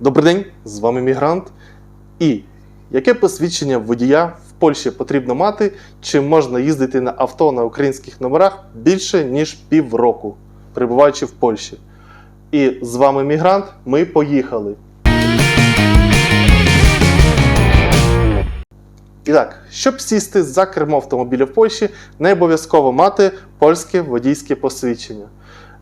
Добрий день, з вами Мігрант. І яке посвідчення водія в Польщі потрібно мати, чи можна їздити на авто на українських номерах більше ніж півроку, перебуваючи в Польщі? І з вами Мігрант. Ми поїхали. І так, щоб сісти за кермо автомобіля в Польщі, не обов'язково мати польське водійське посвідчення.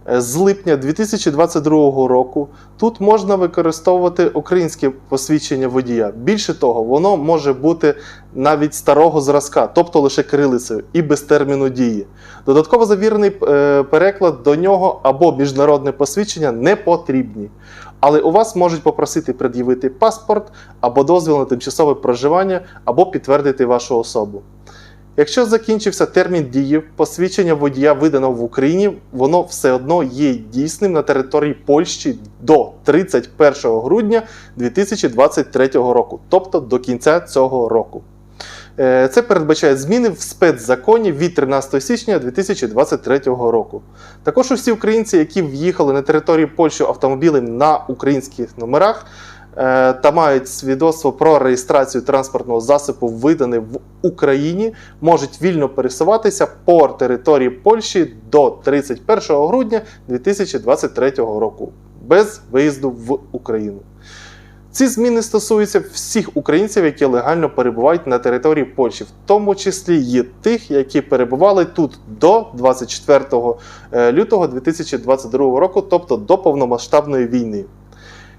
Е, З липня 2022 року тут можна використовувати українське посвідчення водія. Більше того, воно може бути навіть старого зразка, тобто лише кирилицею і без терміну дії. Додатково завірений е, переклад до нього або міжнародне посвідчення не потрібні. Але у вас можуть попросити пред'явити паспорт або дозвіл на тимчасове проживання, або підтвердити вашу особу. Якщо закінчився термін дії, посвідчення водія видано в Україні, воно все одно є дійсним на території Польщі до 31 грудня 2023 року, тобто до кінця цього року. Е, Це передбачає зміни в спецзаконі від 13 січня 2023 року. Також усі українці, які в'їхали на територію Польщі автомобілем на українських номерах та мають свідоцтво про реєстрацію транспортного засобу, видане в Україні, можуть вільно пересуватися по території Польщі до 31 грудня 2023 року без виїзду в Україну. Ці зміни стосуються всіх українців, які легально перебувають на території Польщі, в тому числі і тих, які перебували тут до 24 е, лютого 2022 року, тобто до повномасштабної війни.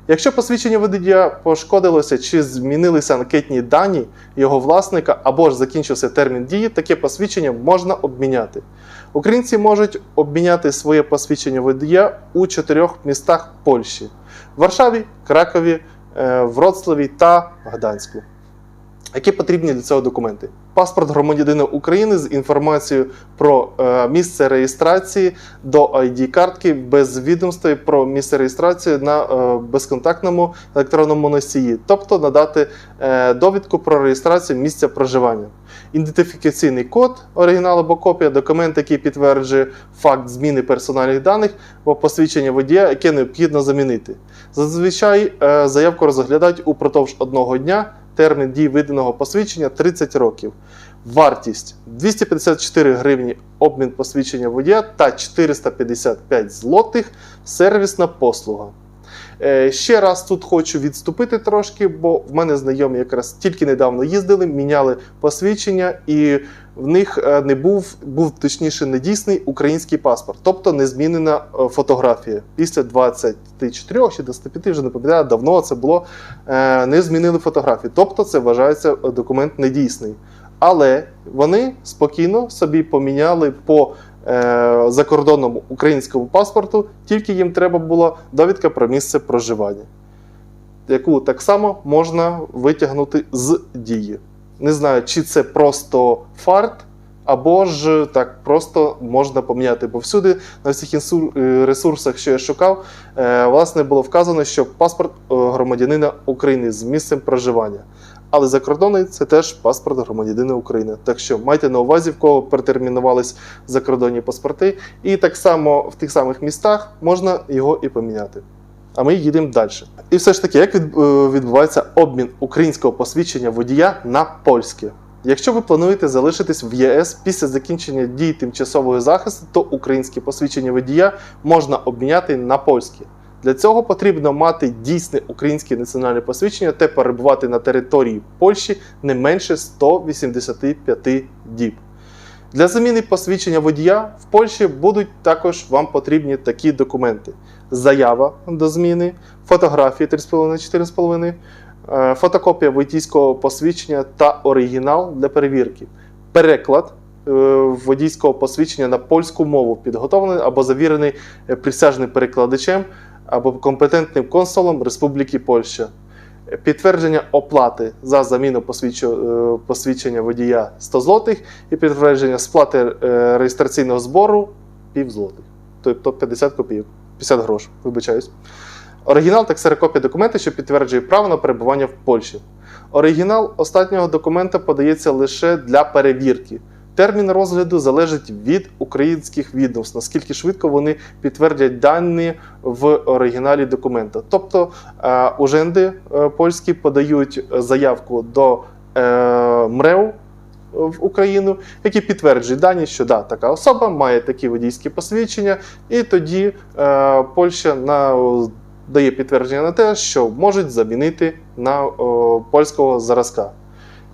Якщо посвідчення водія пошкодилося чи змінилися анкетні дані його власника або ж закінчився термін дії, таке посвідчення можна обміняти. Українці можуть обміняти своє посвідчення водія у чотирьох містах Польщі: Варшаві, Кракові, е, Вроцлаві та Гданську. Які потрібні для цього документи? Паспорт громадянина України з інформацією про е, місце реєстрації до ID-картки без відомостей про місце реєстрації на е, безконтактному електронному носії, тобто надати е, довідку про реєстрацію місця проживання. Ідентифікаційний код, оригінал або копія, документ, який підтверджує факт зміни персональних даних або посвідчення водія, яке необхідно замінити. Зазвичай заявку розглядають упродовж одного дня. Термін дії виданого посвідчення 30 років. Вартість 254 гривні обмін посвідчення водія та 455 злотих сервісна послуга. Е, Ще раз тут хочу відступити трошки, бо в мене знайомі якраз тільки недавно їздили, міняли посвідчення, і в них е, не був, був точніше недійсний український паспорт, тобто не змінена е, фотографія. Після 24 чи 25, вже не пам'ятаю, давно це було, не змінили фотографію. Тобто це вважається документ недійсний. Але вони спокійно собі поміняли по е, закордонному українському паспорту, тільки їм треба була довідка про місце проживання, яку так само можна витягнути з дії. Не знаю, чи це просто фарт, або ж так просто можна поміняти. Бо всюди, на всіх е, ресурсах, що я шукав, е, власне було вказано, що паспорт е, громадянина України з місцем проживання. Але закордонний це теж паспорт громадянина України. Так що майте на увазі, в кого перетермінувались закордонні паспорти, і так само в тих самих містах можна його і поміняти. А ми їдемо далі. І все ж таки, як е, відбувається обмін українського посвідчення водія на польське? Якщо ви плануєте залишитись в ЄС після закінчення дії тимчасового захисту, то українське посвідчення водія можна обміняти на польське. Для цього потрібно мати дійсне українське національне посвідчення та перебувати на території Польщі не менше 185 діб. Для заміни посвідчення водія в Польщі будуть також вам потрібні такі документи: заява до зміни, фотографії 3,5-4,5, е, фотокопія водійського посвідчення та оригінал для перевірки, переклад е, водійського посвідчення на польську мову, підготовлений або завірений е, присяжним перекладачем або компетентним консулом Республіки Польща. Підтвердження оплати за заміну е, посвідчення водія 100 злотих і підтвердження сплати е, реєстраційного збору пів злотих, тобто 50 копійок, 50 грошей, вибачаюсь. Оригінал та ксерокопія документа, що підтверджує право на перебування в Польщі. Оригінал останнього документа подається лише для перевірки. Термін розгляду залежить від українських відомств, наскільки швидко вони підтвердять дані в оригіналі документа. Тобто е, уженди е, польські подають заявку до е, МРЕУ в Україну, які підтверджують дані, що да, така особа має такі водійські посвідчення, і тоді Польща на, дає підтвердження на те, що можуть замінити на о, польського зразка.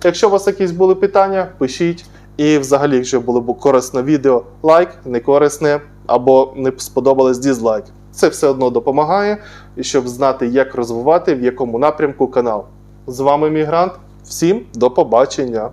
Якщо у вас якісь були питання, пишіть. І взагалі, якщо було б корисне відео, лайк, не корисне або не сподобалось дізлайк. Це все одно допомагає, щоб знати, як розвивати, в якому напрямку канал. З вами Мігрант. Всім до побачення!